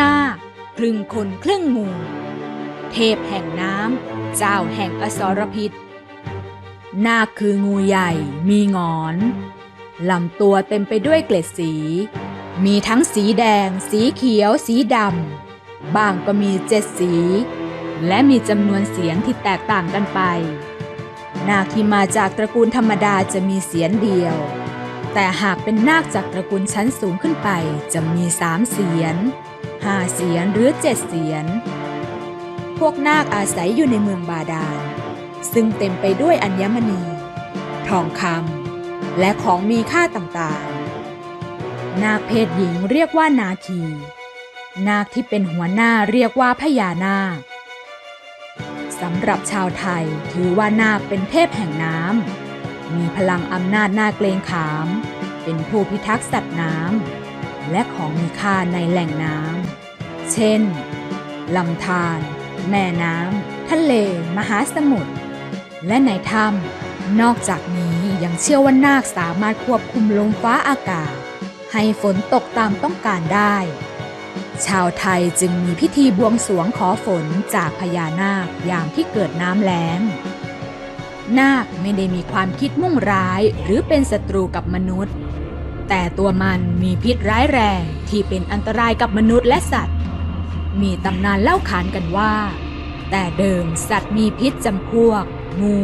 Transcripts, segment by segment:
นาคครึ่งคนครึ่งงูเทพแห่งน้ำเจ้าแห่งอสรพิษ นาคคืองูใหญ่มีงอนลำตัวเต็มไปด้วยเกล็ดสี มีทั้งสีแดง สีเขียว สีดำบางก็มีเจ็ดสี และมีจำนวนเสียงที่แตกต่างกันไป นาคที่มาจากตระกูลธรรมดาจะมีเสียงเดียว แต่หากเป็นนาคจากตระกูลชั้นสูงขึ้นไปจะมีสามเสียน ห้าเสียนหรือเจ็ดเสียน พวกนาคอาศัยอยู่ในเมืองบาดาล ซึ่งเต็มไปด้วยอัญมณี ทองคำและของมีค่าต่างๆ นาคเพศหญิงเรียกว่านาคี นาคที่เป็นหัวหน้าเรียกว่าพญานาคสำหรับชาวไทยถือว่านาคเป็นเทพแห่งน้ำมีพลังอำนาจนาเกรงขาม เป็นผู้พิทักษ์สัตว์น้ำ และของมีค่าในแหล่งน้ำ เช่น ลำธาร แม่น้ำ ทะเล มหาสมุทร และในถ้ำ นอกจากนี้ยังเชื่อว่านาคสามารถควบคุมลมฟ้าอากาศ ให้ฝนตกตามต้องการได้ ชาวไทยจึงมีพิธีบวงสรวงขอฝนจากพญานาคยามที่เกิดน้ำแล้งนาคไม่ได้มีความคิดมุ่งร้ายหรือเป็นศัตรูกับมนุษย์ แต่ตัวมันมีพิษร้ายแรงที่เป็นอันตรายกับมนุษย์และสัตว์ มีตำนานเล่าขานกันว่า แต่เดิมสัตว์มีพิษจำพวก งู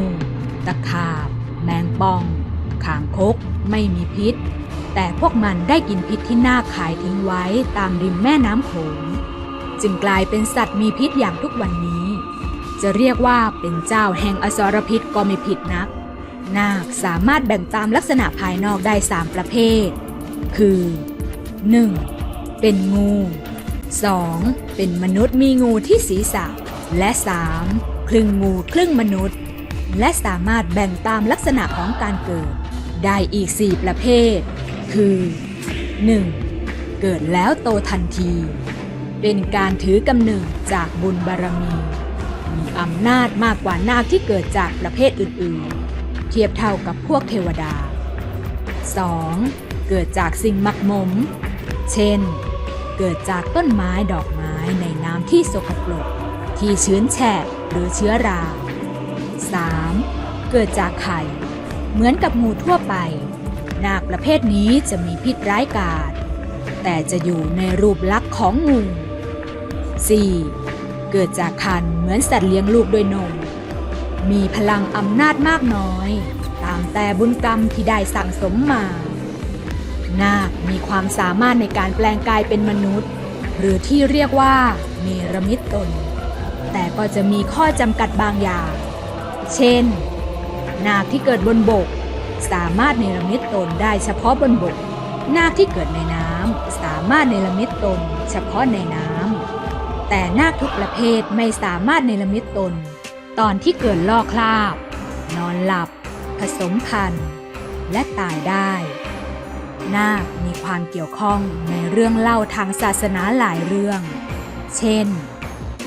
ตะขาบ แมงป่อง ขางคก ไม่มีพิษ แต่พวกมันได้กินพิษที่นาขายทิ้งไว้ตามริมแม่น้ำโขง จึงกลายเป็นสัตว์มีพิษอย่างทุกวันนี้ จะเรียกว่าเป็นเจ้าแห่งอสรพิษก็ไม่ผิดนัก นาคสามารถแบ่งตามลักษณะภายนอกได้ 3 ประเภท คือ 1. เป็นงู 2. เป็นมนุษย์มีงูที่ศีรษะ และ 3. ครึ่งงูครึ่งมนุษย์ และสามารถแบ่งตามลักษณะของการเกิด ได้อีก 4 ประเภท คือ 1. เกิดแล้วโตทันที เป็นการถือกำเนิดจากบุญบารมี มีอำนาจมากกว่านาคที่เกิดจากประเภทอื่นๆ เทียบเท่ากับพวกเทวดา 2. เกิดจากสิ่งมักหมม เช่น เกิดจากต้นไม้ดอกไม้ในน้ำที่สกปรกที่ชื้นแฉะหรือเชื้อรา 3. เกิดจากไข่ เหมือนกับงูทั่วไป นาคประเภทนี้จะมีพิษร้ายกาจแต่จะอยู่ในรูปลักษณ์ของงู 4. เกิดจากคันเหมือนสัตว์เลี้ยงลูกด้วยนม มีพลังอำนาจมากน้อย ตามแต่บุญกรรมที่ได้สั่งสมมา นาคมีความสามารถในการแปลงกายเป็นมนุษย์ หรือที่เรียกว่าเนรมิตตน แต่ก็จะมีข้อจำกัดบางอย่าง เช่น นาคที่เกิดบนบก สามารถเนรมิตตนได้เฉพาะบนบก นาคที่เกิดในน้ำสามารถเนรมิตตน เฉพาะในน้ำแต่นาคทุกประเภทไม่สามารถเนรมิตตน ตอนที่เกิดลอกคราบ นอนหลับ ผสมพันธุ์ และตายได้ นาคมีความเกี่ยวข้องในเรื่องเล่าทางศาสนาหลายเรื่อง เช่น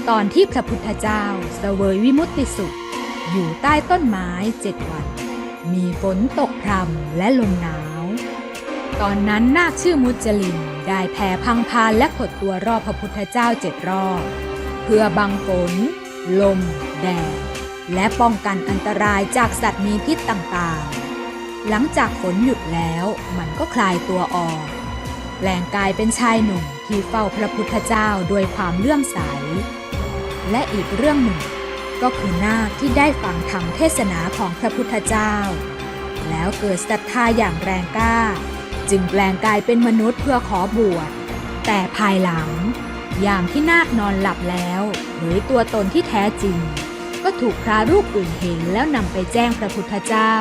ตอนที่พระพุทธเจ้าเสวยวิมุตติสุข อยู่ใต้ต้นไม้เจ็ดวัน มีฝนตกพรำและลมหนาว ตอนนั้นนาคชื่อมุจลินได้แผ่พังพานและขดตัวรอบพระพุทธเจ้าเจ็ดรอบ เพื่อบังฝน ลม แดด และป้องกันอันตรายจากสัตว์มีพิษต่างๆ หลังจากฝนหยุดแล้วมันก็คลายตัวออก แปลงกายเป็นชายหนุ่มที่เฝ้าพระพุทธเจ้าด้วยความเลื่อมใส และอีกเรื่องหนึ่ง ก็คือนาคที่ได้ฟังธรรมเทศนาของพระพุทธเจ้า แล้วเกิดศรัทธาอย่างแรงกล้า จึงแปลงกายเป็นมนุษย์เพื่อขอบวช แต่ภายหลังยามที่นาคนอนหลับแล้วเผยตัวตนที่แท้จริง ก็ถูกพระรูปอื่นเห็นแล้วนำไปแจ้งพระพุทธเจ้า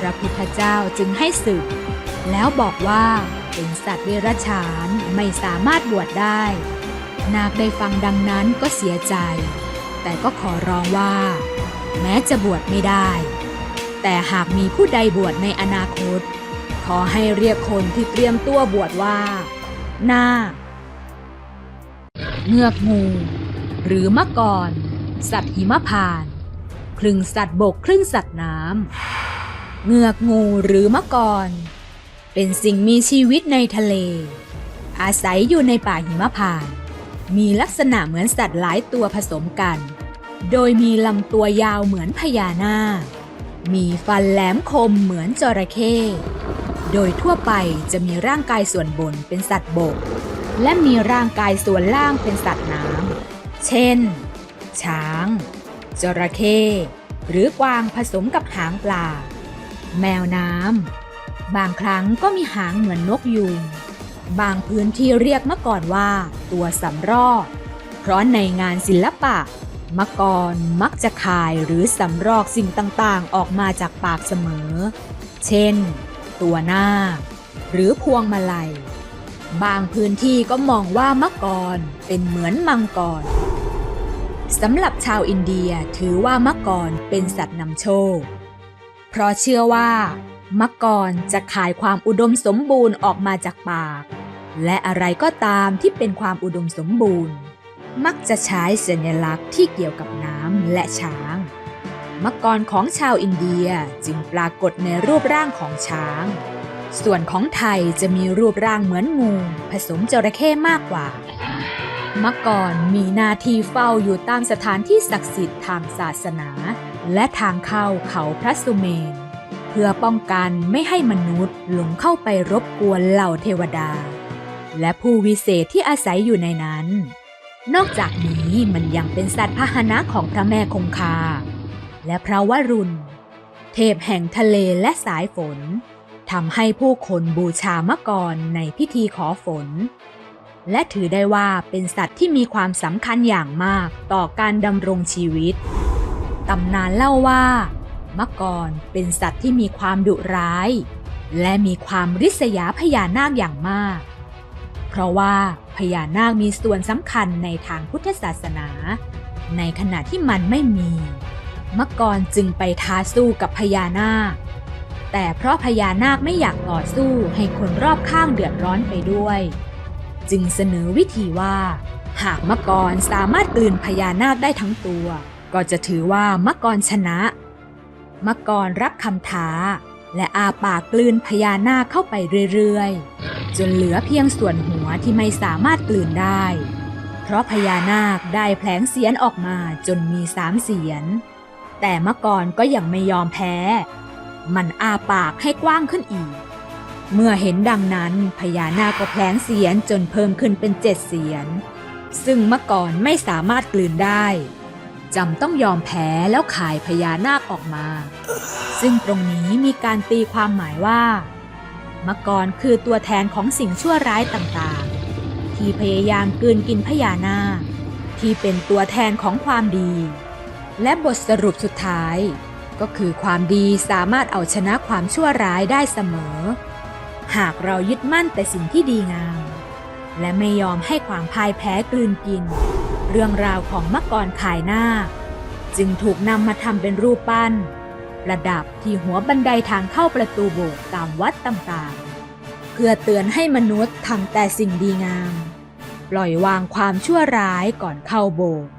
พระพุทธเจ้าจึงให้สึก แล้วบอกว่าเป็นสัตว์เดรัจฉานไม่สามารถบวชได้ นาคได้ฟังดังนั้นก็เสียใจ แต่ก็ขอร้องว่า แม้จะบวชไม่ได้ แต่หากมีผู้ใดบวชในอนาคต ขอให้เรียกคนที่เตรียมตัวบวชว่า นาคเงือกงู หรือมะกร สัตว์หิมพาน ครึ่งสัตว์บกครึ่งสัตว์น้ำเงือกงูหรือมะกร เป็นสิ่งมีชีวิตในทะเล อาศัยอยู่ในป่าหิมพาน มีลักษณะเหมือนสัตว์หลายตัวผสมกัน โดยมีลำตัวยาวเหมือนพญานาค มีฟันแหลมคมเหมือนจระเข้โดยทั่วไปจะมีร่างกายส่วนบนเป็นสัตว์บก และมีร่างกายส่วนล่างเป็นสัตว์น้ำ เช่น ช้าง จระเข้หรือกวางผสมกับหางปลา แมวน้ำ บางครั้งก็มีหางเหมือนนกยูงบางพื้นที่เรียกมื่อก่อนว่า ตัวสำรอกเพราะในงานศิลปะ มะกรมักจะคายหรือสำรอกสิ่งต่างๆ ออกมาจากปากเสมอ เช่น ตัวหน้า หรือพวงมาลัย บางพื้นที่ก็มองว่ามะกรเป็นเหมือนมังกร สำหรับชาวอินเดียถือว่ามะกรเป็นสัตว์นำโชค เพราะเชื่อว่ามะกรจะขายความอุดมสมบูรณ์ออกมาจากปาก และอะไรก็ตามที่เป็นความอุดมสมบูรณ์ มักจะใช้สัญลักษณ์ที่เกี่ยวกับน้ำและช้างมะกรของชาวอินเดียจึงปรากฏในรูปร่างของช้าง ส่วนของไทยจะมีรูปร่างเหมือนงู ผสมจระเข้มากกว่า มกรมีหน้าที่เฝ้าอยู่ตามสถานที่ศักดิ์สิทธิ์ทางศาสนา และทางเข้าเขาพระสุเมน เพื่อป้องกันไม่ให้มนุษย์หลงเข้าไปรบกวนเหล่าเทวดา และผู้วิเศษที่อาศัยอยู่ในนั้น นอกจากนี้มันยังเป็นสัตว์พาหนะของพระแม่คงคา และพระวรุณ เทพแห่งทะเลและสายฝนทำให้ผู้คนบูชามะกรในพิธีขอฝน และถือได้ว่าเป็นสัตว์ที่มีความสำคัญอย่างมากต่อการดำรงชีวิต ตำนานเล่าว่ามะกรเป็นสัตว์ที่มีความดุร้าย และมีความริษยาพญานาคอย่างมาก เพราะว่าพญานาคมีส่วนสำคัญในทางพุทธศาสนา ในขณะที่มันไม่มีมะกรจึงไปท้าสู้กับพญานาค แต่เพราะพญานาคไม่อยากต่อสู้ให้คนรอบข้างเดือดร้อนไปด้วย จึงเสนอวิธีว่า หากมกรสามารถกลืนพญานาคได้ทั้งตัว ก็จะถือว่ามกรชนะ มกรรับคำท้า และอาปากกลืนพญานาคเข้าไปเรื่อยๆ จนเหลือเพียงส่วนหัวที่ไม่สามารถกลืนได้ เพราะพญานาคได้แผลงเสียนออกมาจนมีสามเสียน แต่มกรก็ยังไม่ยอมแพ้ มันอาปากให้กว้างขึ้นอีก เมื่อเห็นดังนั้นพญานาคก็แผลงเสียนจนเพิ่มขึ้นเป็นเจ็ดเสียน ซึ่งเมื่อก่อนไม่สามารถกลืนได้จำต้องยอมแพ้แล้วขายพญานาคออกมา ซึ่งตรงนี้มีการตีความหมายว่า มกรคือตัวแทนของสิ่งชั่วร้ายต่างๆ ที่พยายามกลืนกินพญานาค ที่เป็นตัวแทนของความดี และบทสรุปสุดท้าย ก็คือความดีสามารถเอาชนะความชั่วร้ายได้เสมอ หากเรายึดมั่นแต่สิ่งที่ดีงาม และไม่ยอมให้ความพ่ายแพ้กลืนกิน เรื่องราวของมกรขายหน้า จึงถูกนำมาทำเป็นรูปปั้น ประดับที่หัวบันไดทางเข้าประตูโบสถ์ตามวัดต่างๆ เพื่อเตือนให้มนุษย์ทำแต่สิ่งดีงาม ปล่อยวางความชั่วร้ายก่อนเข้าโบสถ์